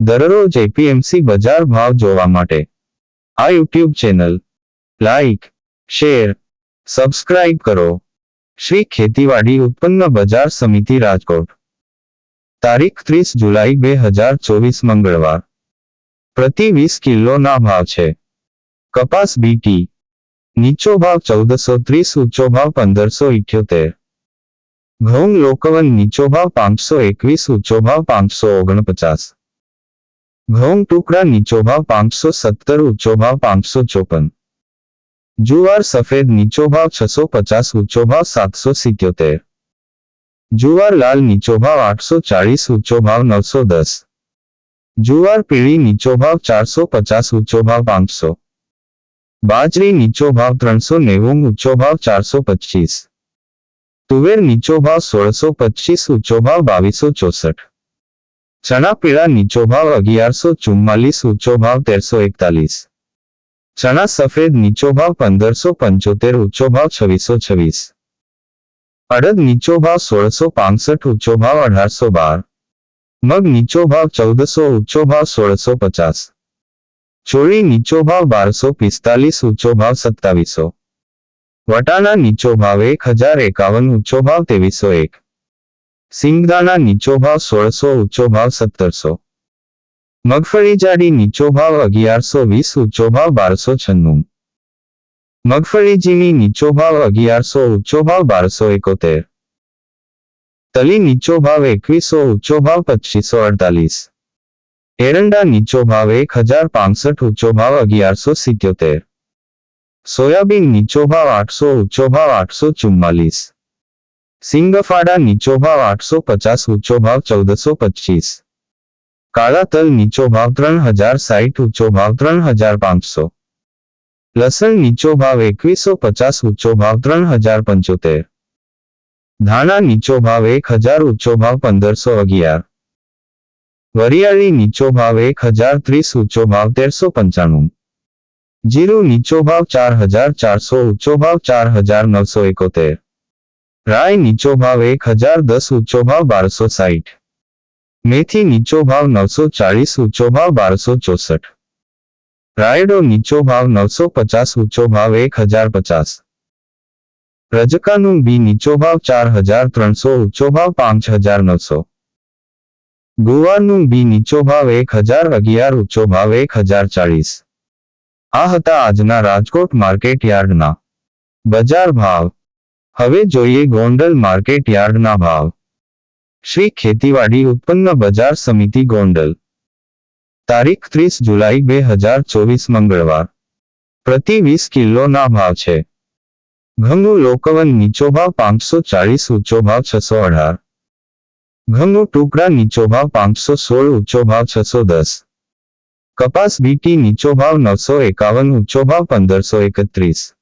દરરોજ એપીએમસી બજાર ભાવ જોવા માટે. આ YouTube channel. Like share subscribe કરો. શ્રી ખેતીવાડી ઉત્પન્ન બજાર સમિતિ રાજકોટ. તારીખ ત્રીસ જુલાઈ બે હજાર ચોવીસ મંગળવાર. પ્રતિ વીસ કિલોના ભાવ છે. કપાસ બીટી નીચો ભાવ ચૌદસો ત્રીસ, ઊંચો ભાવ પંદરસો ઇઠ્યોતેર. ઘઉં લોકવન નીચો ભાવ પાંચસો એકવીસ, ઊંચો ભાવ પાંચસો ઓગણપચાસ. ઘઉં ટુકડા નીચો ભાવ પાંચસો સત્તર ઊંચો ભાવ પાંચસો ચોપન. જુવાર સફેદ નીચો ભાવ છસો પચાસ ઊંચો ભાવ સાતસો સિત્યોતેર. જુવાર લાલ નીચો ભાવ આઠસો ચાળીસ ઊંચો ભાવ નવસો દસ. જુવાર પીળી નીચો ભાવ ચારસો પચાસ ઊંચો ભાવ પાંચસો. બાજરી નીચો ભાવ ત્રણસો નેવું ઊંચો ભાવ ચારસો પચીસ. તુવેર નીચો ભાવ સોળસો પચીસ ઊંચો ભાવ બાવીસો ચોસઠ. ચણા પીળા નીચો ભાવ અગિયારસો ચુમ્માલીસ ઊંચો ભાવ તેરસો એકતાલીસ ચણા સફેદ નીચો ભાવ પંદરસો પંચોતેર ઊંચો ભાવ છવ્વીસો છવ્વીસ અડદ નીચો ભાવ સોળસો પાસઠ ઊંચો ભાવ અઢારસો બાર મગ નીચો ભાવ ચૌદસો ઊંચો ભાવ સોળસો પચાસ ચોળી નીચો ભાવ બારસો પિસ્તાલીસ ઊંચો ભાવ સત્તાવીસો વટાણા નીચો ભાવ એક હજાર એકાવન ઊંચો ભાવ ત્રેવીસો એક સિંગદાણા નીચો ભાવ સોળસો, ઊંચો ભાવ સત્તરસો. મગફળી જાડી નીચો ભાવ અગિયારસો વીસ, ઊંચો ભાવ બારસો છન્નું. મગફળી જીની નીચો ભાવ અગિયારસો, ઊંચો ભાવ બારસો એકોતેર. તલી નીચો ભાવ એકવીસો, ઊંચો ભાવ પચીસો અડતાલીસ. એરંડા નીચો ભાવ એક હજાર પાંસઠ, ઊંચો ભાવ અગિયારસો સિત્યોતેર. સોયાબીન નીચો ભાવ આઠસો, ઊંચો ભાવ આઠસો ચુમ્માલીસ. સિંગફાડા નીચો ભાવ આઠસો પચાસ ઊંચો ભાવ ચૌદસો પચીસ કાળા તલ નીચો ભાવ ત્રણ હજાર સાઠ ઊંચો ભાવ ત્રણ હજાર પાંચસો લસણ નીચો ભાવ એકવીસો પચાસ ઊંચો ભાવ ત્રણ હજાર પંચોતેર ધાણા નીચો ભાવ એક હજાર ઊંચો ભાવ પંદરસો અગિયાર વરિયાળી નીચો ભાવ એક હજાર ત્રીસ ઊંચો ભાવ તેરસો પંચાણું જીરું નીચો ભાવ ચાર હજાર ચારસો ઊંચો ભાવ ચાર હજાર નવસો એકોતેર રાય નીચો ભાવ એક હજાર દસ ઊંચો ભાવ બારસો સાહીઠ. મેથી નીચો ભાવ નવસો ચાળીસ ઊંચો ભાવ બારસો ચોસઠ. રાયડો નીચો ભાવ નવસો પચાસ ઊંચો ભાવ એક હજાર પચાસ. રજકાનું બી નીચો ભાવ ચાર હજાર ત્રણસો ઊંચો ભાવ પાંચ હજાર નવસો. ગુવારનું બી નીચો ભાવ એક હજાર અગિયાર ઊંચો ભાવ એક હજાર ચાળીસ. આ હતા આજના રાજકોટ માર્કેટ યાર્ડના બજાર ભાવ. હવે જોઈએ ગોંડલ માર્કેટ યાર્ડના ભાવ. શ્રી ખેતીવાડી ઉત્પન્ન બજાર સમિતિ ગોંડલ. તારીખ ત્રીસ જુલાઈ બે હજાર ચોવીસ મંગળવાર. પ્રતિ વીસ કિલોના ભાવ છે. ઘઉંનું લોકવન નીચો ભાવ પાંચસો ચાળીસ, ઊંચો ભાવ છસો અઢાર. ઘઉંનું ટુકડા નીચો ભાવ પાંચસો સોળ, ઊંચો ભાવ છસો દસ. કપાસ બીટી નીચો ભાવ નવસો એકાવન, ઊંચો ભાવ પંદરસો એકત્રીસ.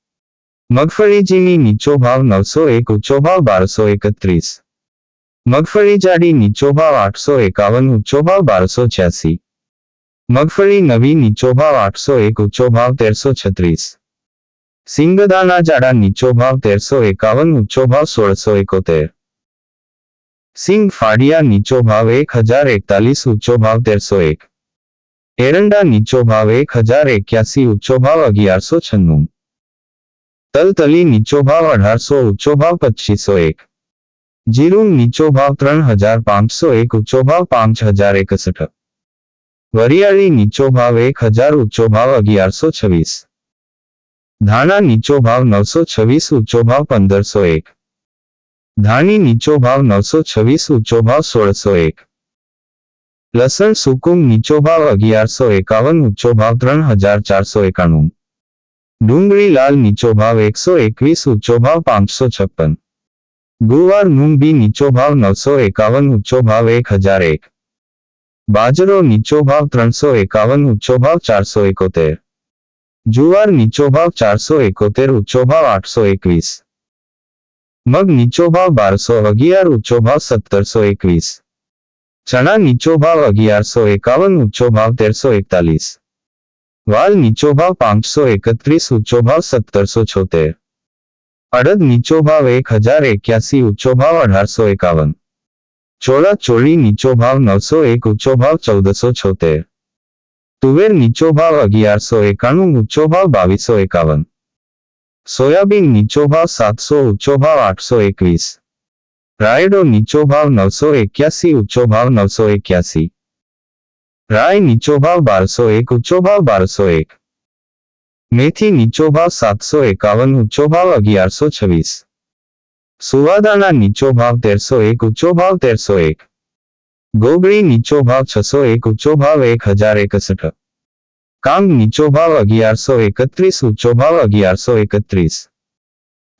મગફળી ઝીણી નીચો ભાવ નવસો એક ઊંચો ભાવ બારસો એકત્રીસ. મગફળી જાડી નીચો ભાવ આઠસો એકાવન ઊંચો ભાવ બારસો છ્યાસી. મગફળી નવી નીચો ભાવ આઠસો એક ઊંચો ભાવ તેરસો છત્રીસ. સિંગદાના જાડા નીચો ભાવ તેરસો એકાવન ઊંચો ભાવ સોળસો એકોતેર. સિંગ ફાડિયા નીચો ભાવ એક હજાર એકતાલીસ ઊંચો ભાવ તેરસો એક. એરંડા નીચો ભાવ એક હજાર એક્યાસી ઊંચો ભાવ અગિયારસો છન્નું. તલતલી નીચો ભાવ અઢારસો ઊંચો ભાવ પચીસો એક જીરું નીચો ભાવ ત્રણ હજાર પાંચસો એક ઊંચો ભાવ પાંચ હજાર એકસઠ વરિયાળી નીચો ભાવ એક હજાર ઊંચો ભાવ અગિયારસો છવ્વીસ ધાણા નીચો ભાવ નવસો છવ્વીસ ઊંચો ભાવ પંદરસો એક ધાણી નીચો ભાવ નવસો છવ્વીસ ઊંચો ભાવ સોળસો એક લસણ સુકુમ નીચો ભાવ અગિયારસો એકાવન ઊંચો ભાવ ત્રણ હજાર ચારસો એકાણું ડુંગળી લાલ નીચો ભાવ એકસો એકવીસ ઊંચો ભાવ પાંચસો છપ્પન ગુવાર બી નીચો ભાવ નવસો એકાવન ઊંચો ભાવ એક હજાર એક બાજરો નીચો ભાવ ત્રણસો એકાવન ઊંચો ભાવ ચારસો એકોતેર જુવાર નીચો ભાવ ચારસો એકોતેર ઊંચો ભાવ આઠસો એકવીસ મગ નીચો ભાવ બારસો અગિયાર ઊંચો ભાવ સત્તરસો એકવીસ ચણા નીચો ભાવ અગિયારસો એકાવન ઊંચો ભાવ તેરસો એકતાલીસ વાલ નીચો ભાવ પાંચસો એકત્રીસ ઊંચો ભાવ સત્તરસો છોતેર અડદ નીચો ભાવ એક હજાર એક્યાસી ઊંચો ભાવ અઢારસો એકાવન ચોળા ચોળી નીચો ભાવ નવસો એક ઊંચો ભાવ ચૌદસો છોતેર તુવેર નીચો ભાવ અગિયારસો એકાણું ઊંચો ભાવ બાવીસો એકાવન સોયાબીન નીચો ભાવ સાતસો ઊંચો ભાવ આઠસો એકવીસ રાયડો નીચો ભાવ નવસો એક્યાસી ઊંચો ભાવ નવસો એક્યાસી રાય નીચો ભાવ બારસો એક ઊંચો ભાવ બારસો એક મેથી નીચો ભાવ સાતસો એકાવન ઊંચો ભાવ અગિયારસો છવ્વીસ સુવાદાના નીચો ભાવ તેરસો એક ઊંચો ભાવ તેરસો એક ગોગળી નીચો ભાવ છસો એક ઊંચો ભાવ એક હજાર એકસઠ કાંગ નીચો ભાવ અગિયારસો એકત્રીસ ઊંચો ભાવ અગિયારસો એકત્રીસ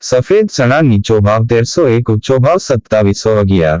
સફેદ ચણા નીચો ભાવ તેરસો એક ઊંચો ભાવ સત્તાવીસો અગિયાર